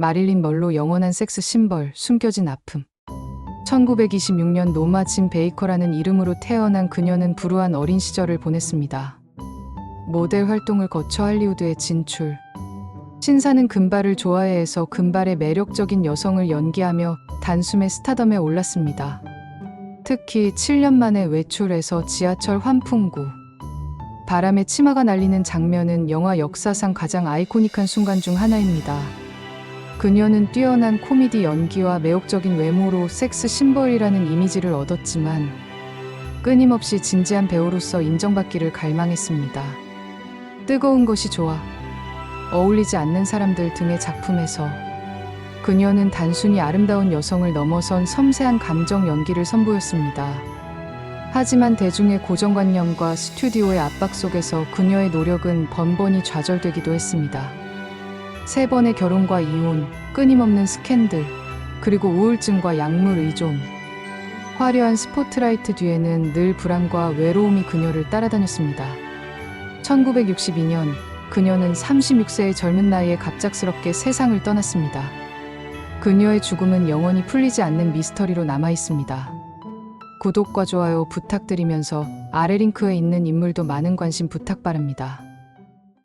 마릴린 멀로 영원한 섹스 심벌, 숨겨진 아픔. 1926년 노마 진 베이커라는 이름으로 태어난 그녀는 불우한 어린 시절을 보냈습니다. 모델 활동을 거쳐 할리우드에 진출. 신사는 금발을 좋아해해서 금발의 매력적인 여성을 연기하며 단숨에 스타덤에 올랐습니다. 특히 7년 만에 외출해서 지하철 환풍구. 바람에 치마가 날리는 장면은 영화 역사상 가장 아이코닉한 순간 중 하나입니다. 그녀는 뛰어난 코미디 연기와 매혹적인 외모로 섹스 심벌이라는 이미지를 얻었지만 끊임없이 진지한 배우로서 인정받기를 갈망했습니다. 뜨거운 것이 좋아. 어울리지 않는 사람들 등의 작품에서 그녀는 단순히 아름다운 여성을 넘어선 섬세한 감정 연기를 선보였습니다. 하지만 대중의 고정관념과 스튜디오의 압박 속에서 그녀의 노력은 번번이 좌절되기도 했습니다. 세 번의 결혼과 이혼, 끊임없는 스캔들, 그리고 우울증과 약물 의존. 화려한 스포트라이트 뒤에는 늘 불안과 외로움이 그녀를 따라다녔습니다. 1962년 그녀는 36세의 젊은 나이에 갑작스럽게 세상을 떠났습니다. 그녀의 죽음은 영원히 풀리지 않는 미스터리로 남아 있습니다. 구독과 좋아요 부탁드리면서 아래 링크에 있는 인물도 많은 관심 부탁 바랍니다.